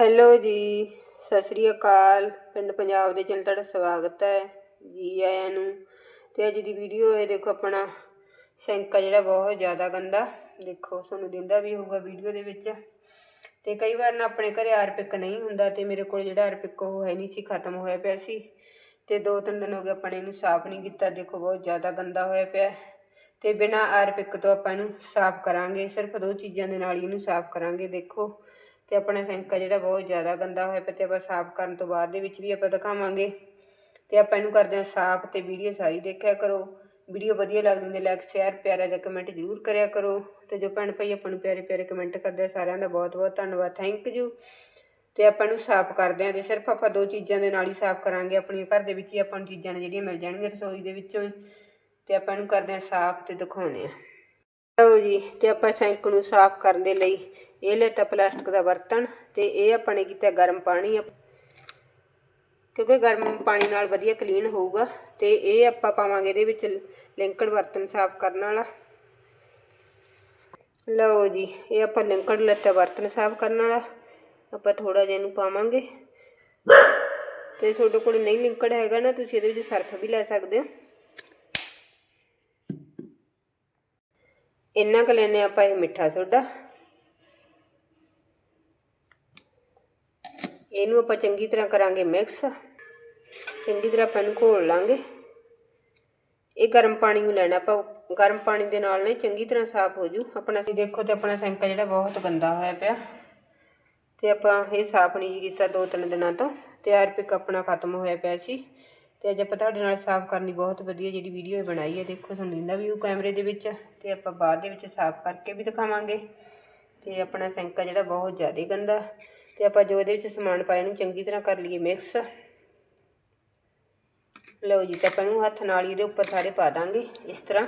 Hello ਜੀ, ਸਤਿ ਸ੍ਰੀ ਅਕਾਲ। ਪਿੰਡ ਪੰਜਾਬ ਦੇ ਚੈਨਲ ਤੁਹਾਡਾ ਸਵਾਗਤ ਹੈ ਜੀ ਆਇਆਂ ਨੂੰ। ਤੇ ਅੱਜ ਦੀ ਵੀਡੀਓ ਇਹ ਦੇਖੋ ਆਪਣਾ ਸਿੰਕ ਜਿਹੜਾ ਬਹੁਤ ਜ਼ਿਆਦਾ ਗੰਦਾ। ਦੇਖੋ, ਤੁਹਾਨੂੰ ਦਿੰਦਾ ਵੀ ਹੋਊਗਾ ਵੀਡੀਓ ਦੇ ਵਿੱਚ। ਤੇ ਕਈ ਵਾਰ ਨਾ ਆਪਣੇ ਘਰੇ ਆਰਪਿਕ ਨਹੀਂ ਹੁੰਦਾ ਤੇ ਮੇਰੇ ਕੋਲ ਜਿਹੜਾ ਆਰਪਿਕ ਉਹ ਹੈ ਨਹੀਂ ਸੀ, ਖਤਮ ਹੋਇਆ ਪਿਆ ਸੀ। ਤੇ ਦੋ ਤਿੰਨ ਦਿਨ ਹੋ ਗਏ ਆਪਾਂ ਨੇ ਇਹਨੂੰ ਸਾਫ਼ ਨਹੀਂ ਕੀਤਾ। ਦੇਖੋ, ਬਹੁਤ ਜ਼ਿਆਦਾ ਗੰਦਾ ਹੋਇਆ ਪਿਆ। ਹੈ। ਤੇ ਬਿਨਾ ਆਰਪਿਕ ਤੋਂ ਆਪਾਂ ਇਹਨੂੰ ਸਾਫ਼ ਕਰਾਂਗੇ। ਸਿਰਫ ਦੋ ਚੀਜ਼ਾਂ ਦੇ ਨਾਲ ਹੀ ਇਹਨੂੰ ਸਾਫ਼ ਕਰਾਂਗੇ, ਦੇਖੋ। ਤੇ ਆਪਣਾ ਸਿੰਕ ਜਿਹੜਾ ਬਹੁਤ ਜ਼ਿਆਦਾ ਗੰਦਾ ਹੋਇਆ ਪਿਆ ਤੇ ਆਪਾਂ ਸਾਫ਼ ਕਰਨ ਤੋਂ ਬਾਅਦ ਦੇ ਵਿੱਚ ਵੀ ਆਪਾਂ ਦਿਖਾਵਾਂਗੇ। ਤੇ ਆਪਾਂ ਇਹਨੂੰ ਕਰਦੇ ਹਾਂ ਸਾਫ਼ ਤੇ ਵੀਡੀਓ ਸਾਰੀ ਦੇਖਿਆ ਕਰੋ। ਵੀਡੀਓ ਵਧੀਆ ਲੱਗਦੀ ਹੁੰਦੀ ਲਾਈਕ ਸ਼ੇਅਰ ਪਿਆਰਾ ਜਿਹਾ ਕਮੈਂਟ ਜ਼ਰੂਰ ਕਰਿਆ ਕਰੋ। ਤੇ ਜੋ ਭੈਣ ਭਾਈ ਆਪਾਂ ਨੂੰ ਪਿਆਰੇ ਪਿਆਰੇ ਕਮੈਂਟ ਕਰਦੇ ਸਾਰਿਆਂ ਦਾ ਬਹੁਤ ਬਹੁਤ ਧੰਨਵਾਦ। ਥੈਂਕ ਯੂ ਤੇ ਆਪਾਂ ਇਹਨੂੰ ਸਾਫ਼ ਕਰਦੇ ਹਾਂ ਤੇ ਸਿਰਫ ਆਪਾਂ ਦੋ ਚੀਜ਼ਾਂ ਦੇ ਨਾਲ ਹੀ ਸਾਫ਼ ਕਰਾਂਗੇ। ਆਪਣੀ ਘਰ ਦੇ ਵਿੱਚ ਹੀ ਆਪਾਂ ਨੂੰ ਚੀਜ਼ਾਂ ਨੇ ਜਿਹੜੀਆਂ ਮਿਲ ਜਾਣਗੀਆਂ ਰਸੋਈ ਦੇ ਵਿੱਚੋਂ ਹੀ। ਤੇ ਆਪਾਂ ਇਹਨੂੰ ਕਰਦੇ ਹਾਂ ਸਾਫ਼ ਤੇ ਦਿਖਾਉਂਦੇ ਹਾਂ। ਲਓ ਜੀ, ਤੇ ਆਪਾਂ ਸਿੰਕ ਨੂੰ ਸਾਫ਼ ਕਰਨ ਦੇ ਲਈ ਇਹ ਲੈਤਾ ਪਲਾਸਟਿਕ ਦਾ ਬਰਤਨ ਤੇ ਇਹ ਆਪਾਂ ਨੇ ਕੀਤਾ ਗਰਮ ਪਾਣੀ ਕਿਉਂਕਿ ਗਰਮ ਪਾਣੀ ਨਾਲ ਵਧੀਆ ਕਲੀਨ ਹੋਊਗਾ ਤੇ ਇਹ ਆਪਾਂ ਪਾਵਾਂਗੇ ਇਹਦੇ ਵਿੱਚ ਲਿੰਕੜ ਬਰਤਨ ਸਾਫ਼ ਕਰਨ ਵਾਲਾ। ਲਓ ਜੀ, ਇਹ ਆਪਾਂ ਲਿੰਕੜ ਲਿੱਤਾ ਬਰਤਨ ਸਾਫ਼ ਕਰਨ ਵਾਲਾ। ਆਪਾਂ ਥੋੜਾ ਜਿਹਾ ਇਹਨੂੰ ਪਾਵਾਂਗੇ। ਤੇ ਤੁਹਾਡੇ ਕੋਲ ਨਹੀਂ ਲਿੰਕੜ ਹੈਗਾ ਨਾ, ਤੁਸੀਂ ਇਹਦੇ ਵਿੱਚ ਸਰਫ ਵੀ ਲੈ ਸਕਦੇ ਹੋ। ਇੰਨਾ ਕੁ ਲੈਨੇ ਆਪਾਂ ਇਹ ਮਿੱਠਾ ਸੋਡਾ। ਇਹਨੂੰ ਆਪਾਂ ਚੰਗੀ ਤਰ੍ਹਾਂ ਕਰਾਂਗੇ ਮਿਕਸ। ਚੰਗੀ ਤਰ੍ਹਾਂ ਆਪਾਂ ਇਹਨੂੰ ਘੋਲ ਲਾਂਗੇ। ਇਹ ਗਰਮ ਪਾਣੀ ਨੂੰ ਲੈਣਾ ਆਪਾਂ। ਗਰਮ ਪਾਣੀ ਦੇ ਨਾਲ ਨੇ ਚੰਗੀ ਤਰ੍ਹਾਂ ਸਾਫ਼ ਹੋ ਜੂ। ਆਪਣਾ ਤੁਸੀਂ ਦੇਖੋ ਤੇ ਆਪਣਾ ਸਿੰਕ ਜਿਹੜਾ ਬਹੁਤ ਗੰਦਾ ਹੋਇਆ ਪਿਆ। ਤੇ ਆਪਾਂ ਇਹ ਸਾਫ਼ ਨਹੀਂ ਕੀਤਾ ਦੋ ਤਿੰਨ ਦਿਨਾਂ ਤੋਂ। ਤੇ ਆਰਪਿਕ ਆਪਣਾ ਖਤਮ ਹੋਇਆ ਪਿਆ ਸੀ। ਤੇ ਅੱਜ ਆਪਾਂ ਤੁਹਾਡੇ ਨਾਲ ਸਾਫ਼ ਕਰਨ ਦੀ ਬਹੁਤ ਵਧੀਆ ਜਿਹੜੀ ਵੀਡੀਓ ਬਣਾਈ ਹੈ, ਦੇਖੋ ਤੁਹਾਨੂੰ ਦਿੰਦਾ ਵੀ ਉਹ ਕੈਮਰੇ ਦੇ ਵਿੱਚ ਤੇ ਆਪਾਂ ਬਾਅਦ ਦੇ ਵਿੱਚ ਸਾਫ਼ ਕਰਕੇ ਵੀ ਦਿਖਾਵਾਂਗੇ। ਤੇ ਆਪਣਾ ਸਿੰਕ ਜਿਹੜਾ ਬਹੁਤ ਜ਼ਿਆਦਾ ਗੰਦਾ, ਤੇ ਆਪਾਂ ਜੋ ਇਹਦੇ ਵਿੱਚ ਸਮਾਨ ਪਾਇਆ ਨੂੰ ਚੰਗੀ ਤਰ੍ਹਾਂ ਕਰ ਲਈਏ ਮਿਕਸ ਲਓ ਜੀ, ਤਾਂ ਆਪਾਂ ਨੂੰ ਹੱਥ ਨਾਲ ਹੀ ਇਹਦੇ ਉੱਪਰ ਸਾਰੇ ਪਾ ਦਾਂਗੇ ਇਸ ਤਰ੍ਹਾਂ।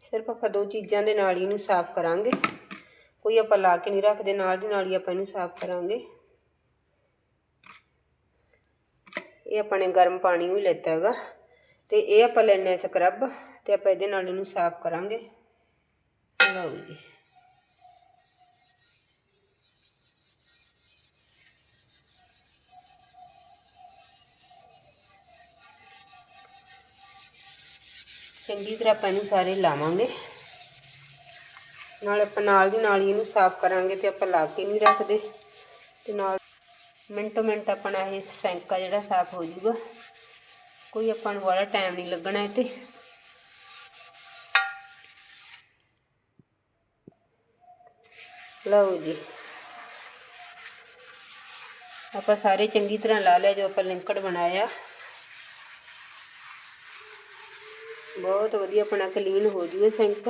ਸਿਰਫ ਆਪਾਂ ਦੋ ਚੀਜ਼ਾਂ ਦੇ ਨਾਲ ਹੀ ਇਹਨੂੰ ਸਾਫ਼ ਕਰਾਂਗੇ। ਕੋਈ ਆਪਾਂ ਲਾ ਕੇ ਨਹੀਂ ਰੱਖਦੇ, ਨਾਲ ਦੀ ਨਾਲ ਹੀ ਆਪਾਂ ਇਹਨੂੰ ਸਾਫ਼ ਕਰਾਂਗੇ। ਇਹ ਆਪਾਂ ਨੇ ਗਰਮ ਪਾਣੀ ਵੀ ਲੈਤਾ ਹੈਗਾ। ਤੇ ਇਹ ਆਪਾਂ ਲੈਣੇ ਸਕਰਬ ਤੇ ਆਪਾਂ ਇਹਦੇ ਨਾਲ ਇਹਨੂੰ ਸਾਫ਼ ਕਰਾਂਗੇ। ਲਓ ਜੀ। ਚੰਗੀ ਤਰ੍ਹਾਂ ਆਪਾਂ ਇਹਨੂੰ ਸਾਰੇ ਲਾਵਾਂਗੇ। ਨਾਲ ਆਪਾਂ ਨਾਲ ਦੀ ਨਾਲ ਹੀ ਇਹਨੂੰ ਸਾਫ਼ ਕਰਾਂਗੇ ਤੇ ਆਪਾਂ ਲਾ ਕੇ ਨਹੀਂ ਰੱਖਦੇ। ਤੇ ਨਾਲ ਮਿੰਟੋ ਮਿੰਟ ਆਪਣਾ ਇਹ ਸਿੰਕ ਆ ਜਿਹੜਾ ਸਾਫ਼ ਹੋ ਜਾਊਗਾ ਕੋਈ ਆਪਾਂ ਨੂੰ ਬੜਾ ਟਾਈਮ ਨਹੀਂ ਲੱਗਣਾ ਇਹ ਤੇ ਲਓ ਜੀ ਆਪਾਂ ਸਾਰੇ ਚੰਗੀ ਤਰ੍ਹਾਂ ਲਾ ਲਿਆ ਜੋ ਆਪਾਂ ਲਿੰਕੜ ਬਣਾਇਆ ਬਹੁਤ ਵਧੀਆ ਆਪਣਾ ਕਲੀਨ ਹੋ ਜੂਗਾ ਸਿੰਕ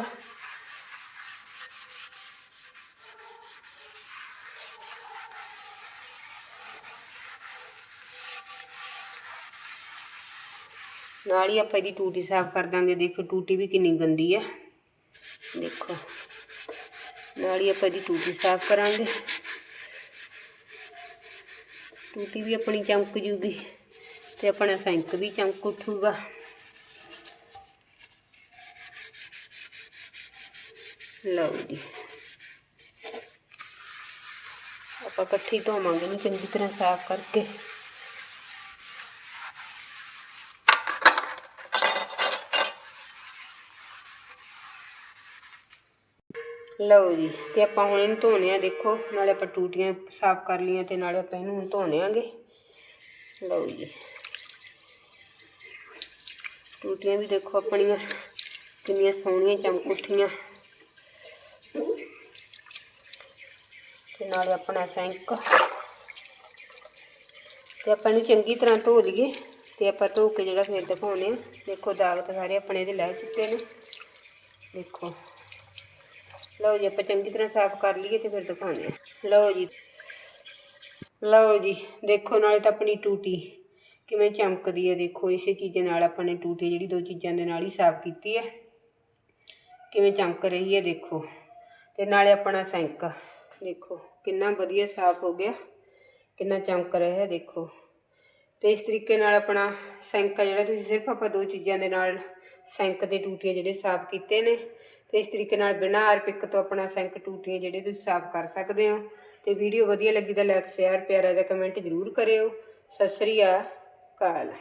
ਨਾਲ ਹੀ ਆਪਾਂ ਇਹਦੀ ਟੂਟੀ ਸਾਫ਼ ਕਰ ਦਾਂਗੇ। ਦੇਖੋ, ਟੂਟੀ ਵੀ ਕਿੰਨੀ ਗੰਦੀ ਹੈ ਦੇਖੋ, ਨਾਲ ਹੀ ਆਪਾਂ ਇਹਦੀ ਟੂਟੀ ਸਾਫ਼ ਕਰਾਂਗੇ। ਟੂਟੀ ਵੀ ਆਪਣੀ ਚਮਕ ਜੂਗੀ ਤੇ ਆਪਣਾ ਸਿੰਕ ਵੀ ਚਮਕ ਉਠੂਗਾ। ਲਓ ਜੀ। ਆਪਾਂ ਇਕੱਠੀ ਧੋਵਾਂਗੇ ਇਹਨੂੰ ਚੰਗੀ ਤਰ੍ਹਾਂ ਸਾਫ਼ ਕਰਕੇ। ਲਓ ਜੀ, ਤੇ ਆਪਾਂ ਹੁਣ ਇਹਨੂੰ ਧੋਣੇ ਆ, ਦੇਖੋ, ਨਾਲੇ ਆਪਾਂ ਟੂਟੀਆਂ ਸਾਫ਼ ਕਰ ਲਈਆਂ ਤੇ ਨਾਲੇ ਆਪਾਂ ਇਹਨੂੰ ਹੁਣ ਧੋਣੇ ਆਂਗੇ। ਲਓ ਜੀ। ਟੂਟੀਆਂ ਵੀ ਦੇਖੋ ਆਪਣੀਆਂ, ਕਿੰਨੀਆਂ ਸੋਹਣੀਆਂ, ਚਮਕ ਉੱਠੀਆਂ। ਤੇ ਨਾਲੇ ਆਪਣਾ ਸੈਂਕ। ਤੇ ਆਪਾਂ ਇਹਨੂੰ ਚੰਗੀ ਤਰ੍ਹਾਂ ਧੋ ਲਈਏ, ਤੇ ਆਪਾਂ ਧੋ ਕੇ ਜਿਹੜਾ ਫਿਰ ਦਿਖਾਉਣੇ ਆ, ਦੇਖੋ ਦਾਗ ਤਾਂ ਸਾਰੇ ਆਪਣੇ ਇਹਦੇ ਲੈ ਚੁੱਕੇ ਨੇ। ਦੇਖੋ। ਲਓ ਜੀ, ਆਪਾਂ ਚੰਗੀ ਤਰ੍ਹਾਂ ਸਾਫ਼ ਕਰ ਲਈਏ ਤੇ ਫਿਰ ਦਿਖਾਉਂਦੇ ਹਾਂ। ਲਓ ਜੀ। ਲਓ ਜੀ, ਦੇਖੋ ਨਾਲੇ ਤਾਂ ਆਪਣੀ ਟੂਟੀ ਕਿਵੇਂ ਚਮਕਦੀ ਹੈ। ਦੇਖੋ, ਇਸੇ ਚੀਜ਼ ਨਾਲ ਆਪਾਂ ਨੇ ਟੂਟੀ ਜਿਹੜੀ ਦੋ ਚੀਜ਼ਾਂ ਦੇ ਨਾਲ ਹੀ ਸਾਫ਼ ਕੀਤੀ ਹੈ। ਕਿਵੇਂ ਚਮਕ ਰਹੀ ਹੈ, ਦੇਖੋ। ਤੇ ਨਾਲੇ ਆਪਣਾ ਸਿੰਕ ਦੇਖੋ, ਕਿੰਨਾ ਵਧੀਆ ਸਾਫ਼ ਹੋ ਗਿਆ। ਕਿੰਨਾ ਚਮਕ ਰਿਹਾ ਹੈ ਦੇਖੋ। ਤੇ ਇਸ ਤਰੀਕੇ ਨਾਲ ਆਪਣਾ ਸਿੰਕ ਜਿਹੜਾ, ਤੁਸੀਂ ਸਿਰਫ ਆਪਾਂ ਦੋ ਚੀਜ਼ਾਂ ਦੇ ਨਾਲ ਸਿੰਕ ਦੇ ਟੂਟੀਆਂ ਜਿਹੜੇ ਸਾਫ਼ ਕੀਤੇ ਨੇ ਤੇ ਇਸ ਤਰੀਕੇ ਨਾਲ ਬਿਨਾਂ ਆਰਪਿਕ ਤੋਂ ਆਪਣਾ ਸਿੰਕ ਟੂਟੀਆਂ ਜਿਹੜੇ ਤੁਸੀਂ ਸਾਫ਼ ਕਰ ਸਕਦੇ ਹੋ। ਤੇ ਵੀਡੀਓ ਵਧੀਆ ਲੱਗੀ ਤਾਂ ਲਾਈਕ ਸ਼ੇਅਰ ਪਿਆਰਾ ਦਾ ਕਮੈਂਟ ਜ਼ਰੂਰ ਕਰਿਓ। ਸਤਿ ਸ੍ਰੀ ਅਕਾਲ।